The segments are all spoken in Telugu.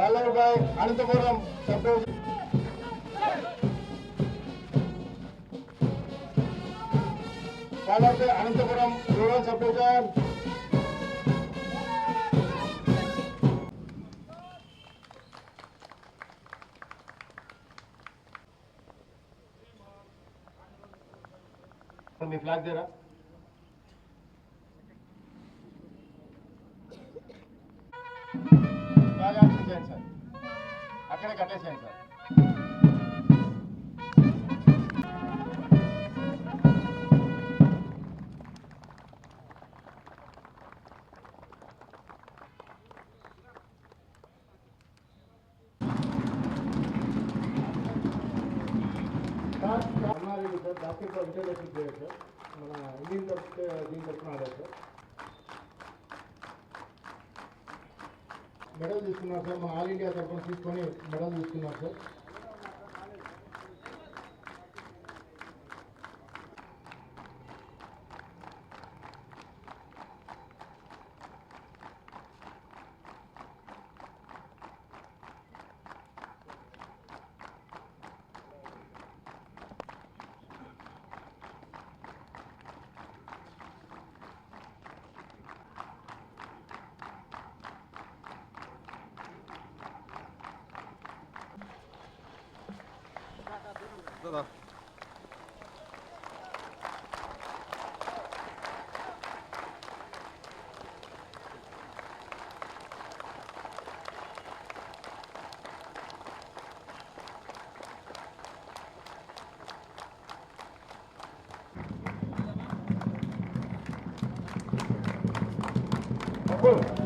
followed by Anantapuram sub-division. Followed by Anantapuram rural sub-division. Me flag దేరా flag బాగా చేయండి సార్ అక్కడే కట్టేసేయండి sir. Sir Annareddy sir sir మన ఇండియన్ తరఫు దీని తరఫున ఆడారు సార్ మెడల్ తీసుకున్నారు సార్. మన ఆల్ ఇండియా తరఫున తీసుకొని మెడల్ తీసుకున్నారు sir. 나나 고! 어,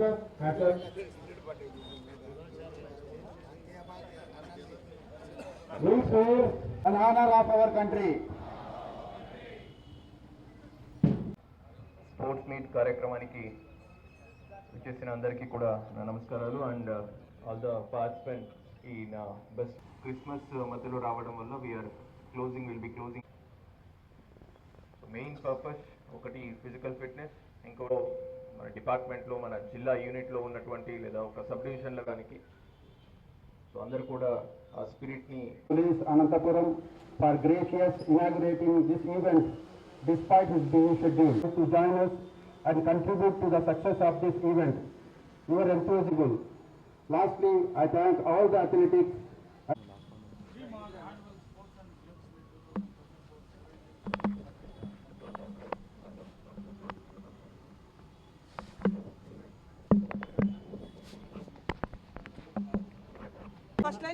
up, hands up. We serve an honor of our country. Sports meet కార్యక్రమానికి వచ్చేసిన అందరికీ కూడా నా నమస్కారాలు అండ్ ఆల్ ద పార్టిసిపెంట్ ఈ నా బెస్ట్ క్రిస్మస్ మధ్యలో రావడం వల్ల we are closing will be closing main purpose ఒకటి ఫిజికల్ ఫిట్నెస్ ఇంకో మన డిపార్ట్మెంట్లో మన జిల్లా యూనిట్లో ఉన్నటువంటి లేదా ఒక సబ్ డివిజన్లో కానీ. సో అందరు కూడా ఆ స్పిరిట్ని please Anantapuram for gracious inaugurating this event despite his being schedule to join us and contribute to the success of this event your impossible lastly I thank all the athletics first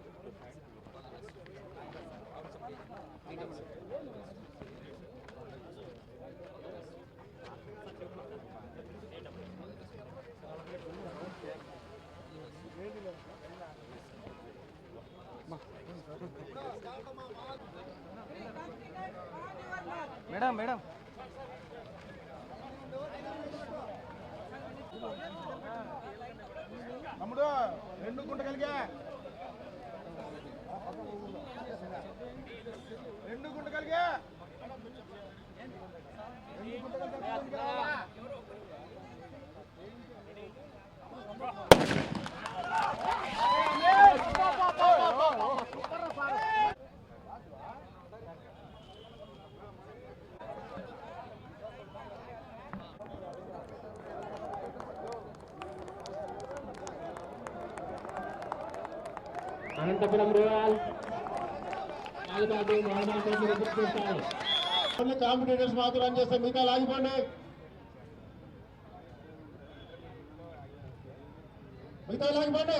madam madam. తమ్ముడు రెండు గుంట కలిగా రెండు గుంటగలిగా అనంతపురం రూరల్. కొన్ని కాంపిటేటర్స్ మాత్రం చేస్తే మిగతా లాగిపోండి. మిగతా లాగిపోండి.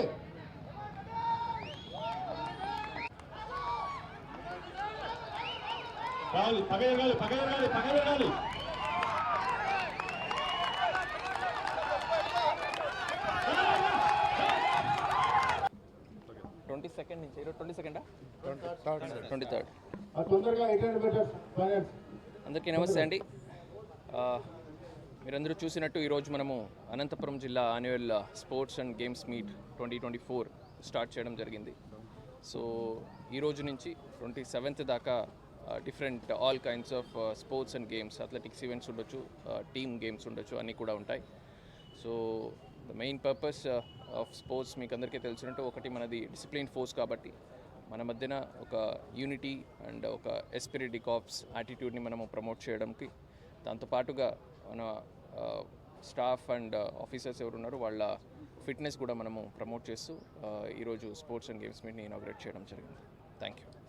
పగ ఎగాలి పగ ఎగాలి పగ ఎగాలి ట్వంటీ సెకండ్ నుంచి ఈరోజు ట్వంటీ సెకండా? Twenty third. అందరికీ నమస్తే అండి. ఆ, మీరందరూ చూసినట్టు ఈరోజు మనము అనంతపురం జిల్లా annual sports and games meet twenty twenty four start చేయడం జరిగింది. సో ఈ రోజు నుంచి ట్వంటీ సెవెంత్ దాకా different all kinds of sports and games athletics events ఉండొచ్చు టీమ్ గేమ్స్ ఉండొచ్చు అన్నీ కూడా ఉంటాయి. So the main purpose of sports మీకు అందరికీ తెలిసినట్టు ఒకటి మనది డిసిప్లిన్ ఫోర్స్ కాబట్టి మన మధ్యన ఒక యూనిటీ అండ్ ఒక ఎస్పిరిటిక్ ఆఫ్స్ యాటిట్యూడ్ని మనము ప్రమోట్ చేయడానికి దాంతోపాటుగా మన స్టాఫ్ అండ్ ఆఫీసర్స్ ఎవరు ఉన్నారో వాళ్ళ ఫిట్నెస్ కూడా మనము ప్రమోట్ చేస్తూ uh, ఈరోజు స్పోర్ట్స్ అండ్ గేమ్స్ మీట్ని ఇనాగ్రేట్ చేయడం జరిగింది. Thank you